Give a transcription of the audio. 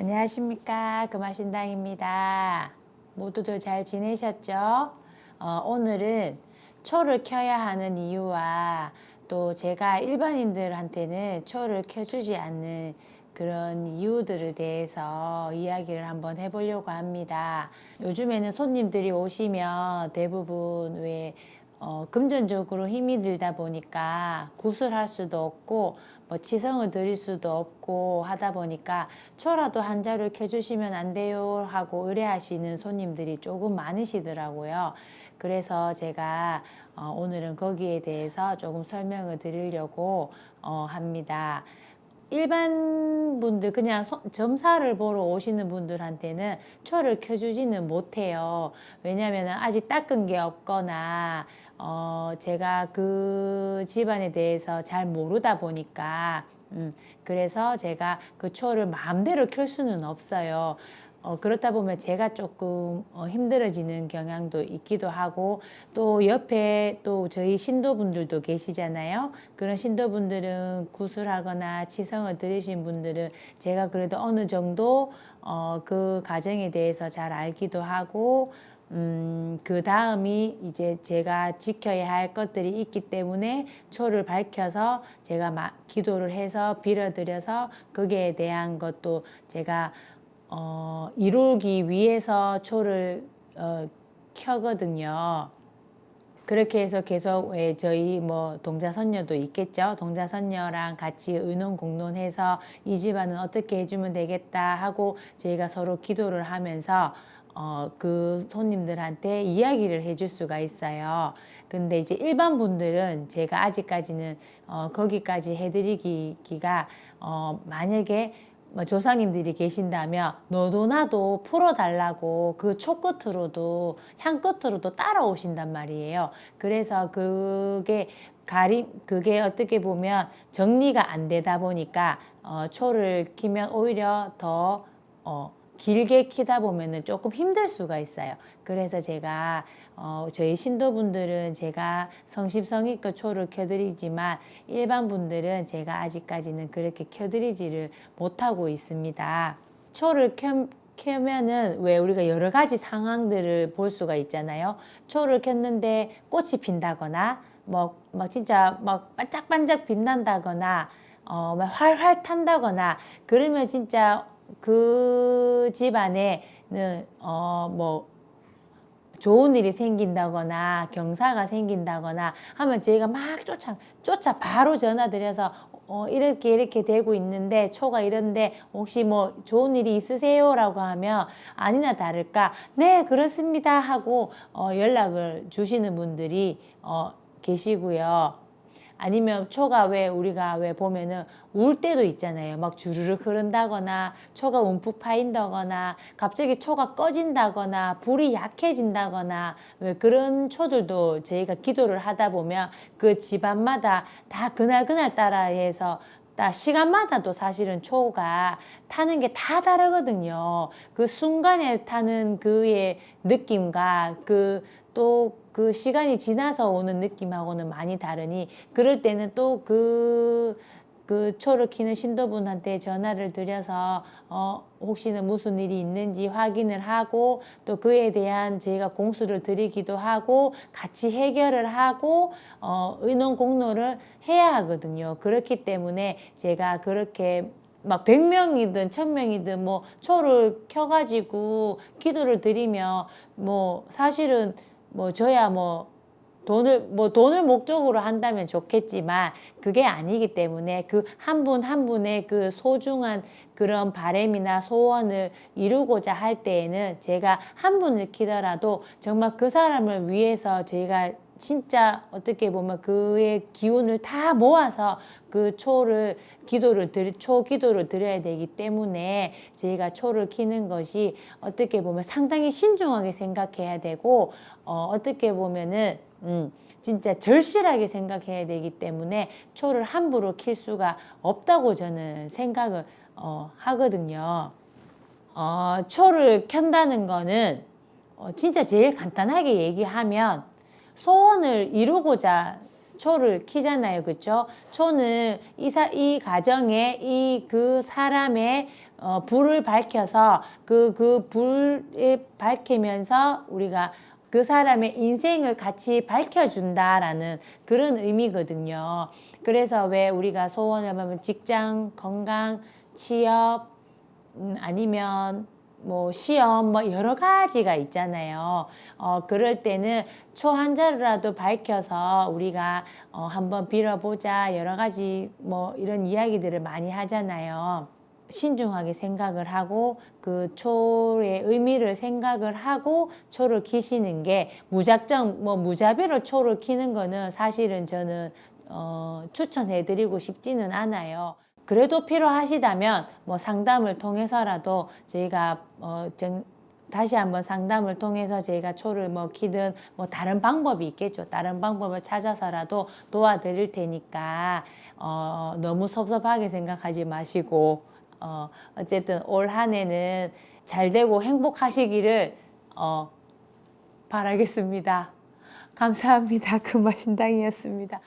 안녕하십니까 금화신당입니다. 모두들 잘 지내셨죠? 어, 오늘은 초를 켜야 하는 이유와 또 제가 일반인들한테는 초를 켜주지 않는 그런 이유들에 대해서 이야기를 한번 해보려고 합니다. 요즘에는 손님들이 오시면 대부분 왜 어, 금전적으로 힘이 들다 보니까 구슬할 수도 없고 뭐 치성을 드릴 수도 없고 하다 보니까 초라도 한 자를 켜주시면 안 돼요 하고 의뢰하시는 손님들이 조금 많으시더라고요. 그래서 제가 어, 오늘은 거기에 대해서 조금 설명을 드리려고 어, 합니다. 일반 분들 그냥 소- 점사를 보러 오시는 분들한테는 초를 켜주지는 못해요. 왜냐하면 아직 닦은 게 없거나 어 제가 그 집안에 대해서 잘 모르다 보니까 음 그래서 제가 그 초를 마음대로 켤 수는 없어요. 어, 그렇다 보면 제가 조금 어, 힘들어지는 경향도 있기도 하고 또 옆에 또 저희 신도분들도 계시잖아요. 그런 신도분들은 구슬하거나 치성을 들으신 분들은 제가 그래도 어느 정도 어, 그 가정에 대해서 잘 알기도 하고 음, 그 다음이 이제 제가 지켜야 할 것들이 있기 때문에 초를 밝혀서 제가 마, 기도를 해서 빌어드려서 거기에 대한 것도 제가 어, 이루기 위해서 초를 어, 켜거든요. 그렇게 해서 계속 왜 저희 뭐 동자선녀도 있겠죠. 동자선녀랑 같이 의논 공론해서 이 집안은 어떻게 해주면 되겠다 하고 저희가 서로 기도를 하면서 어, 그 손님들한테 이야기를 해줄 수가 있어요. 근데 이제 일반 분들은 제가 아직까지는 어, 거기까지 해드리기가 어, 만약에 뭐 조상님들이 계신다면 너도 나도 풀어달라고 그 촉끝으로도 향끝으로도 따라오신단 말이에요. 그래서 그게 가림 그게 어떻게 보면 정리가 안 되다 보니까 어, 초를 키면 오히려 더 어, 길게 키다 보면은 조금 힘들 수가 있어요. 그래서 제가 어, 저희 신도분들은 제가 성심성의껏 초를 켜드리지만 일반 분들은 제가 아직까지는 그렇게 켜드리지를 못하고 있습니다. 초를 켜, 켜면은 왜 우리가 여러 가지 상황들을 볼 수가 있잖아요. 초를 켰는데 꽃이 핀다거나 뭐, 막 진짜 막 반짝반짝 빛난다거나 어, 막 활활 탄다거나 그러면 진짜 그 집안에는 어, 뭐 좋은 일이 생긴다거나 경사가 생긴다거나 하면 저희가 막 쫓아 쫓아 바로 전화 드려서 어 이렇게 이렇게 되고 있는데 초가 이런데 혹시 뭐 좋은 일이 있으세요라고 하면 아니나 다를까 네 그렇습니다 하고 어 연락을 주시는 분들이 어 계시고요. 아니면 초가 왜 우리가 왜 보면은 울 때도 있잖아요. 막 주르륵 흐른다거나 초가 움푹 파인다거나 갑자기 초가 꺼진다거나 불이 약해진다거나 왜 그런 초들도 저희가 기도를 하다 보면 그 집안마다 다 그날 그날 따라 해서 다 시간마다도 사실은 초가 타는 게 다 다르거든요. 그 순간에 타는 그의 느낌과 그 또 그 시간이 지나서 오는 느낌하고는 많이 다르니 그럴 때는 또그 그 초를 키는 신도분한테 전화를 드려서 어 혹시는 무슨 일이 있는지 확인을 하고 또 그에 대한 저희가 공수를 드리기도 하고 같이 해결을 하고 어 의논 공로를 해야 하거든요. 그렇기 때문에 제가 그렇게 막 100명이든 1000명이든 뭐 초를 켜가지고 기도를 드리며 뭐 사실은 뭐 저야 뭐 돈을 뭐 돈을 목적으로 한다면 좋겠지만 그게 아니기 때문에 그 한분한 분의 그 소중한 그런 바램이나 소원을 이루고자 할 때에는 제가 한 분을 키더라도 정말 그 사람을 위해서 제가 진짜 어떻게 보면 그의 기운을 다 모아서 그 초를 기도를 드리, 초 기도를 드려야 되기 때문에 저희가 초를 키는 것이 어떻게 보면 상당히 신중하게 생각해야 되고 어, 어떻게 보면은 음, 진짜 절실하게 생각해야 되기 때문에 초를 함부로 킬 수가 없다고 저는 생각을 어, 하거든요. 어, 초를 켠다는 거는 어, 진짜 제일 간단하게 얘기하면 소원을 이루고자 초를 키잖아요. 그렇죠? 초는 이, 사, 이 가정에 이 그 사람의 어, 불을 밝혀서 그, 그 불에 밝히면서 우리가 그 사람의 인생을 같이 밝혀준다라는 그런 의미거든요. 그래서 왜 우리가 소원을 하면 직장, 건강, 취업, 음, 아니면 뭐 시험 뭐 여러 가지가 있잖아요. 어 그럴 때는 초한 자루라도 밝혀서 우리가 어 한번 빌어보자 여러 가지 뭐 이런 이야기들을 많이 하잖아요. 신중하게 생각을 하고 그 초의 의미를 생각을 하고 초를 키시는 게 무작정 뭐 무자비로 초를 키는 거는 사실은 저는 어 추천해드리고 싶지는 않아요. 그래도 필요하시다면 뭐 상담을 통해서라도 저희가 어 정, 다시 한번 상담을 통해서 저희가 초를 뭐 키든 뭐 다른 방법이 있겠죠. 다른 방법을 찾아서라도 도와드릴 테니까 어 너무 섭섭하게 생각하지 마시고 어 어쨌든 올 한해는 잘 되고 행복하시기를 어 바라겠습니다. 감사합니다. 금마신당이었습니다.